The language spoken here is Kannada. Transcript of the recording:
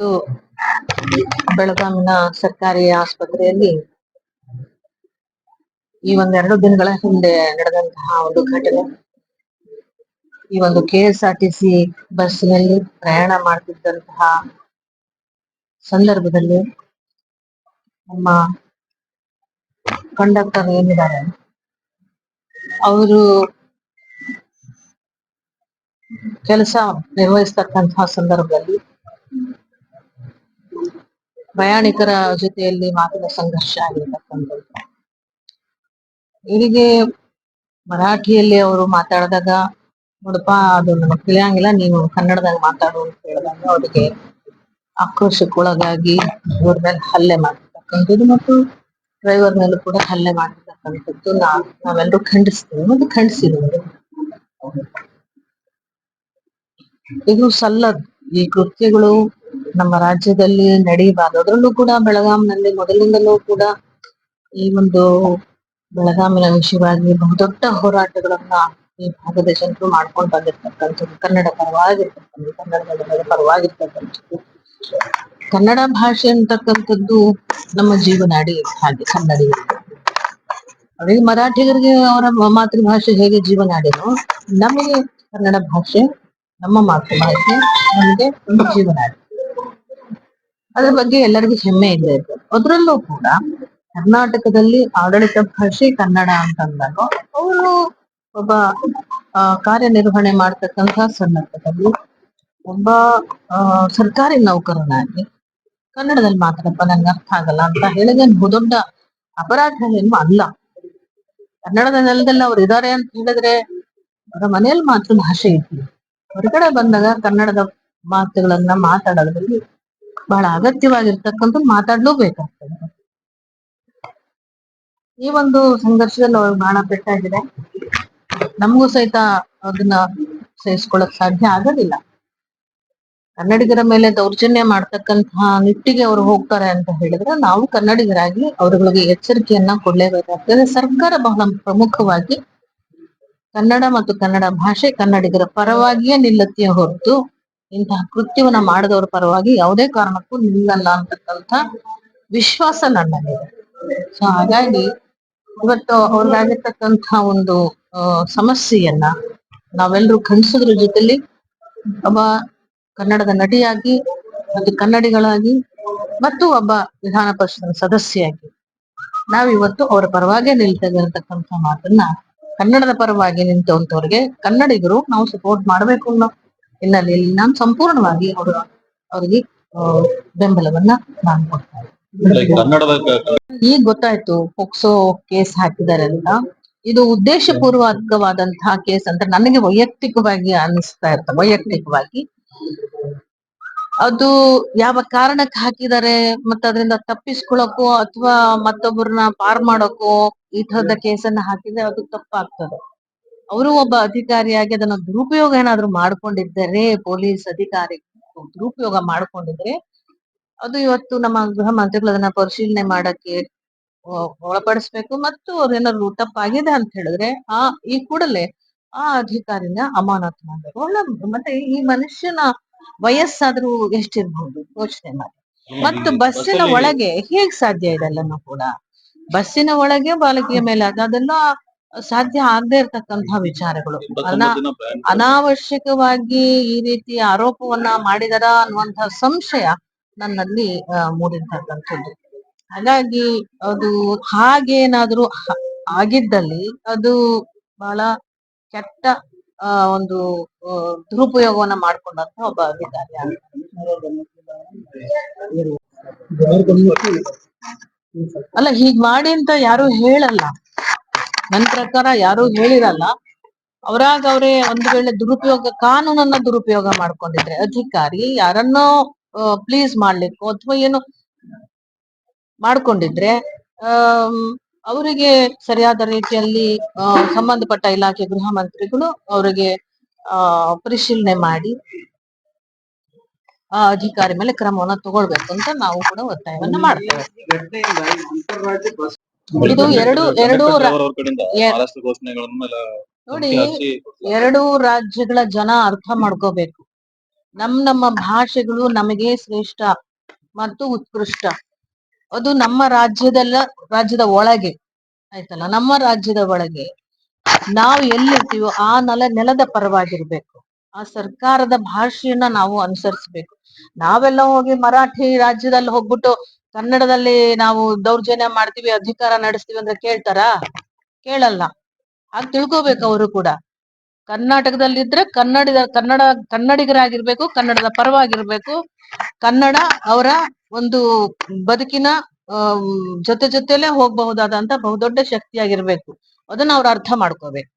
ಇದು ಬೆಳಗಾವಿನ ಸರ್ಕಾರಿ ಆಸ್ಪತ್ರೆಯಲ್ಲಿ ಈ ಒಂದೆರಡು ದಿನಗಳ ಹಿಂದೆ ನಡೆದಂತಹ ಒಂದು ಘಟನೆ. ಈ ಒಂದು K S R T C ಬಸ್ಸಿನಲ್ಲಿ ಪ್ರಯಾಣ ಮಾಡ್ತಿದ್ದಂತಹ ಸಂದರ್ಭದಲ್ಲಿ ನಮ್ಮ ಕಂಡಕ್ಟರ್ ಏನಿದ್ದಾರೆ, ಅವರು ಕೆಲಸ ನಿರ್ವಹಿಸ್ತಕ್ಕಂತಹ ಸಂದರ್ಭದಲ್ಲಿ ಪ್ರಯಾಣಿಕರ ಜೊತೆಯಲ್ಲಿ ಮಾತಿನ ಸಂಘರ್ಷ ಆಗಿರ್ತಕ್ಕಂಥದ್ದು. ಇಲ್ಲಿಗೆ ಮರಾಠಿಯಲ್ಲಿ ಅವರು ಮಾತಾಡಿದಾಗ, ನೋಡಪ್ಪ, ಅದು ನಮಗ್ ತಿಳಿಯಂಗಿಲ್ಲ ನೀನು ಕನ್ನಡದಾಗ ಮಾತಾಡು ಅಂತ ಹೇಳಿದಾಗ ಅವರಿಗೆ ಆಕ್ರೋಶಕ್ಕೊಳಗಾಗಿ ಇವ್ರ ಮೇಲೆ ಹಲ್ಲೆ ಮಾಡಿರ್ತಕ್ಕಂಥದ್ದು ಮತ್ತು ಡ್ರೈವರ್ ಮೇಲೂ ಕೂಡ ಹಲ್ಲೆ ಮಾಡಿರ್ತಕ್ಕಂಥದ್ದು ನಾ ನಾವೆಲ್ಲರೂ ಖಂಡಿಸ್ತೇವೆ ಮತ್ತು ಖಂಡಿಸಿದವರು ಇದು ಸಲ್ಲದ್ ಈ ಕೃತ್ಯಗಳು ನಮ್ಮ ರಾಜ್ಯದಲ್ಲಿ ನಡೆಯಬಾರದು ಅದರಲ್ಲೂ ಕೂಡ ಬೆಳಗಾಂನಲ್ಲಿ ಮೊದಲಿಂದಲೂ ಕೂಡ ಈ ಒಂದು ಬೆಳಗಾಮಿನ ವಿಷಯವಾಗಿ ಬಹುದೊಡ್ಡ ಹೋರಾಟಗಳನ್ನ ಈ ಭಾಗದ ಜನರು ಮಾಡ್ಕೊಂಡು ಬಂದಿರ್ತಕ್ಕಂಥದ್ದು ಕನ್ನಡ ಪರವಾಗಿರ್ತಕ್ಕಂಥದ್ದು. ಕನ್ನಡದ ಜನರ ಪರವಾಗಿರ್ತಕ್ಕಂಥದ್ದು. ಕನ್ನಡ ಭಾಷೆ ಅಂತಕ್ಕಂಥದ್ದು ನಮ್ಮ ಜೀವನಾಡಿ ಹಾಗೆ ಕನ್ನಡಿಗರಿಗೆ. ಅವರಿಗೆ ಮರಾಠಿಗರಿಗೆ ಅವರ ಮಾತೃಭಾಷೆ ಹೇಗೆ ಜೀವನಾಡಿನೋ, ನಮಗೆ ಕನ್ನಡ ಭಾಷೆ ನಮ್ಮ ಮಾತೃಭಾಷೆ, ನಮಗೆ ಒಂದು ಜೀವನಾಡಿ. ಅದ್ರ ಬಗ್ಗೆ ಎಲ್ಲರಿಗೂ ಹೆಮ್ಮೆ ಇದೆ ಅದ್ರಲ್ಲೂ ಕೂಡ ಕರ್ನಾಟಕದಲ್ಲಿ ಆಡಳಿತ ಭಾಷೆ ಕನ್ನಡ ಅಂತಂದಾಗ ಅವರು ಒಬ್ಬ ಕಾರ್ಯನಿರ್ವಹಣೆ ಮಾಡ್ತಕ್ಕಂತಹ ಸಂದರ್ಭದಲ್ಲಿ ಒಬ್ಬ ಸರ್ಕಾರಿ ನೌಕರನಾಗಿ ಕನ್ನಡದಲ್ಲಿ ಮಾತಾಡಪ್ಪ ನನ್ಗೆ ಅರ್ಥ ಆಗಲ್ಲ ಅಂತ ಹೇಳಿದ್ರೆ ಬಹುದೊಡ್ಡ ಅಪರಾಧ ಏನು ಅಲ್ಲ. ಕನ್ನಡದ ನೆಲದಲ್ಲಿ ಅವ್ರು ಇದಾರೆ ಅಂತ ಹೇಳಿದ್ರೆ ಅವರ ಮನೆಯಲ್ಲಿ ಮಾತೃಭಾಷೆ ಇತ್ತು ಹೊರಗಡೆ ಬಂದಾಗ ಕನ್ನಡದ ಮಾತುಗಳನ್ನ ಮಾತಾಡೋದ್ರಲ್ಲಿ ಬಹಳ ಅಗತ್ಯವಾಗಿರ್ತಕ್ಕಂಥ ಮಾತಾಡ್ಲೇಬೇಕಾಗ್ತದೆ. ಈ ಒಂದು ಸಂಘರ್ಷದಲ್ಲಿ ಅವ್ರಿಗೆ ಬಹಳ ಪೆಟ್ಟಾಗಿದೆ. ನಮಗೂ ಸಹಿತ ಅದನ್ನ ಸಹಿಸ್ಕೊಳಕ್ ಸಾಧ್ಯ ಆಗೋದಿಲ್ಲ. ಕನ್ನಡಿಗರ ಮೇಲೆ ದೌರ್ಜನ್ಯ ಮಾಡ್ತಕ್ಕಂತಹ ನಿಟ್ಟಿಗೆ ಅವರು ಹೋಗ್ತಾರೆ ಅಂತ ಹೇಳಿದ್ರೆ ನಾವು ಕನ್ನಡಿಗರಾಗಿ ಅವರುಗಳಿಗೆ ಎಚ್ಚರಿಕೆಯನ್ನ ಕೊಡ್ಲೇಬೇಕಾಗ್ತದೆ. ಸರ್ಕಾರ ಬಹಳ ಪ್ರಮುಖವಾಗಿ ಕನ್ನಡ ಮತ್ತು ಕನ್ನಡ ಭಾಷೆ ಕನ್ನಡಿಗರ ಪರವಾಗಿಯೇ ನಿಲ್ಲುತ್ತೆಯೇ ಹೊರತು ಇಂತಹ ಕೃತ್ಯವನ್ನ ಮಾಡದವರ ಪರವಾಗಿ ಯಾವುದೇ ಕಾರಣಕ್ಕೂ ನಿಲ್ಲಲ್ಲ ಅಂತಕ್ಕಂಥ ವಿಶ್ವಾಸ ನನ್ನಲ್ಲಿದೆ. ಸೊ ಹಾಗಾಗಿ ಇವತ್ತು ಅವ್ರದ್ದಾಗಿರ್ತಕ್ಕಂಥ ಒಂದು ಸಮಸ್ಯೆಯನ್ನ ನಾವೆಲ್ಲರೂ ಖಂಡಿಸೋದ್ರ ಜೊತೆಲಿ ಒಬ್ಬ ಕನ್ನಡದ ನಟಿಯಾಗಿ, ಮತ್ತು ಕನ್ನಡಿಗಳಾಗಿ, ಮತ್ತು ಒಬ್ಬ ವಿಧಾನ ಪರಿಷತ್ ಸದಸ್ಯೆಯಾಗಿ ನಾವಿವತ್ತು ಅವರ ಪರವಾಗಿ ನಿಲ್ತಕ್ಕಂಥ ಮಾತನ್ನ ಕನ್ನಡದ ಪರವಾಗಿ ನಿಂತವಂತವ್ರಿಗೆ ಕನ್ನಡಿಗರು ನಾವು ಸಪೋರ್ಟ್ ಮಾಡ್ಬೇಕು ಅನ್ನೋ ಹಿನ್ನೆಲೆಯಲ್ಲಿ ನಾನು ಸಂಪೂರ್ಣವಾಗಿ ಅವರ ಅವರಿಗೆ ಬೆಂಬಲವನ್ನ ನಾನು ಕೊಡ್ತಾ ಈಗ ಗೊತ್ತಾಯ್ತು ಪೋಕ್ಸೋ ಕೇಸ್ ಹಾಕಿದಾರೆ ಅಂತ ಇದು ಉದ್ದೇಶಪೂರ್ವಕವಾದಂತಹ ಕೇಸ್ ಅಂತ ನನಗೆ ವೈಯಕ್ತಿಕವಾಗಿ ಅನಿಸ್ತಾ ಇರ್ತದೆ ವೈಯಕ್ತಿಕವಾಗಿ. ಅದು ಯಾವ ಕಾರಣಕ್ಕೆ ಹಾಕಿದ್ದಾರೆ ಮತ್ತೆ ಅದರಿಂದ ತಪ್ಪಿಸ್ಕೊಳಕೋ ಅಥವಾ ಮತ್ತೊಬ್ಬರನ್ನ ಪಾರ್ ಮಾಡೋಕೋ ಈ ತರದ ಕೇಸನ್ನ ಹಾಕಿದ್ರೆ ಅದು ತಪ್ಪಾಗ್ತದೆ. ಅವರು ಒಬ್ಬ ಅಧಿಕಾರಿಯಾಗಿ ಅದನ್ನ ದುರುಪಯೋಗ ಏನಾದ್ರು ಮಾಡ್ಕೊಂಡಿದ್ದರೆ ಪೊಲೀಸ್ ಅಧಿಕಾರಿ ದುರುಪಯೋಗ ಮಾಡ್ಕೊಂಡಿದ್ರೆ ಅದು ಇವತ್ತು ನಮ್ಮ ಗೃಹ ಮಂತ್ರಿಗಳು ಅದನ್ನ ಪರಿಶೀಲನೆ ಮಾಡಕ್ಕೆ ಒಳಪಡಿಸ್ಬೇಕು ಮತ್ತು ಅದೇನಾದ್ರು ತಪ್ಪಾಗಿದೆ ಅಂತ ಹೇಳಿದ್ರೆ ಆ ಈ ಕೂಡಲೇ ಆ ಅಧಿಕಾರಿನ ಅಮಾನತು ಮಾಡ್ಬೇಕು. ಒಳ್ಳೆ ಮತ್ತೆ ಈ ಮನುಷ್ಯನ ವಯಸ್ಸಾದ್ರೂ ಎಷ್ಟಿರ್ಬಹುದು ಯೋಚನೆ ಮಾಡಿ. ಮತ್ತು ಬಸ್ಸಿನ ಒಳಗೆ ಹೇಗ್ ಸಾಧ್ಯ ಇದೆಲ್ಲನೂ ಕೂಡ? ಬಸ್ಸಿನ ಒಳಗೆ ಬಾಲಕಿಯ ಮೇಲೆ ಅದು- ಅದೆಲ್ಲ ಸಾಧ್ಯ ಆಗದೆ ಇರತಕ್ಕಂತಹ ವಿಚಾರಗಳು. ಅನಾ ಅನಾವಶ್ಯಕವಾಗಿ ಈ ರೀತಿ ಆರೋಪವನ್ನ ಮಾಡಿದರ ಅನ್ನುವಂತಹ ಸಂಶಯ ನನ್ನಲ್ಲಿ ಮೂಡಿರ್ತಕ್ಕಂಥದ್ದು. ಹಾಗಾಗಿ ಅದು ಹಾಗೇನಾದ್ರೂ ಆಗಿದ್ದಲ್ಲಿ ಅದು ಬಹಳ ಕೆಟ್ಟ ಒಂದು ದುರುಪಯೋಗವನ್ನ ಮಾಡ್ಕೊಂಡಂತ ಒಬ್ಬ ಅಧಿಕಾರಿ ಅಲ್ಲ ಹೀಗ್ ಮಾಡಿ ಅಂತ ಯಾರು ಹೇಳಲ್ಲ. ನನ್ ಪ್ರಕಾರ ಯಾರು ಹೇಳಿರಲ್ಲ. ಅವರಾಗ ಅವರೇ ಒಂದು ವೇಳೆ ದುರುಪಯೋಗ, ಕಾನೂನನ್ನ ದುರುಪಯೋಗ ಮಾಡ್ಕೊಂಡಿದ್ರೆ ಅಧಿಕಾರಿ ಯಾರನ್ನೋ ಪ್ಲೀಸ್ ಮಾಡ್ಲಿಕ್ಕೋ ಅಥವಾ ಏನು ಮಾಡ್ಕೊಂಡಿದ್ರೆ ಅವರಿಗೆ ಸರಿಯಾದ ರೀತಿಯಲ್ಲಿ ಸಂಬಂಧಪಟ್ಟ ಇಲಾಖೆ ಗೃಹ ಮಂತ್ರಿಗಳು ಅವರಿಗೆ ಪರಿಶೀಲನೆ ಮಾಡಿ, ಆ ಅಧಿಕಾರಿ ಮೇಲೆ ಕ್ರಮವನ್ನ ತಗೊಳ್ಬೇಕು ಅಂತ ನಾವು ಕೂಡ ಒತ್ತಾಯವನ್ನ ಮಾಡ್ತೇವೆ. ಇದು ಎರಡು ಎರಡು ನೋಡಿ ಎರಡು ರಾಜ್ಯಗಳ ಜನ ಅರ್ಥ ಮಾಡ್ಕೋಬೇಕು. ನಮ್ ನಮ್ಮ ಭಾಷೆಗಳು ನಮಗೆ ಶ್ರೇಷ್ಠ ಮತ್ತು ಉತ್ಕೃಷ್ಟ. ಅದು ನಮ್ಮ ರಾಜ್ಯದಲ್ಲ ರಾಜ್ಯದ ಒಳಗೆ. ಆಯ್ತಲ್ಲ? ನಮ್ಮ ರಾಜ್ಯದ ಒಳಗೆ. ನಾವು ಎಲ್ಲಿರ್ತೀವೋ ಆ ನೆಲ ನೆಲದ ಪರವಾಗಿರ್ಬೇಕು. ಆ ಸರ್ಕಾರದ ಭಾಷೆಯನ್ನ ನಾವು ಅನುಸರಿಸ್ಬೇಕು. ನಾವೆಲ್ಲ ಹೋಗಿ ಮರಾಠಿ ರಾಜ್ಯದಲ್ಲಿ ಹೋಗ್ಬಿಟ್ಟು ಕನ್ನಡದಲ್ಲಿ ನಾವು ದೌರ್ಜನ್ಯ ಮಾಡ್ತೀವಿ, ಅಧಿಕಾರ ನಡೆಸ್ತೀವಿ ಅಂದ್ರೆ ಕೇಳ್ತಾರಾ? ಕೇಳಲ್ಲ. ಹಾಗೆ ತಿಳ್ಕೊಬೇಕು ಅವರು ಕೂಡ. ಕರ್ನಾಟಕದಲ್ಲಿದ್ರೆ ಕನ್ನಡದ ಕನ್ನಡ, ಕನ್ನಡಿಗರಾಗಿರ್ಬೇಕು, ಕನ್ನಡದ ಪರವಾಗಿರ್ಬೇಕು. ಕನ್ನಡ ಅವರ ಒಂದು ಬದುಕಿನ ಜೊತೆ ಜೊತೆಲೆ ಹೋಗಬಹುದಾದಂತ ಬಹುದೊಡ್ಡ ಶಕ್ತಿಯಾಗಿರ್ಬೇಕು. ಅದನ್ನ ಅವ್ರು ಅರ್ಥ ಮಾಡ್ಕೋಬೇಕು.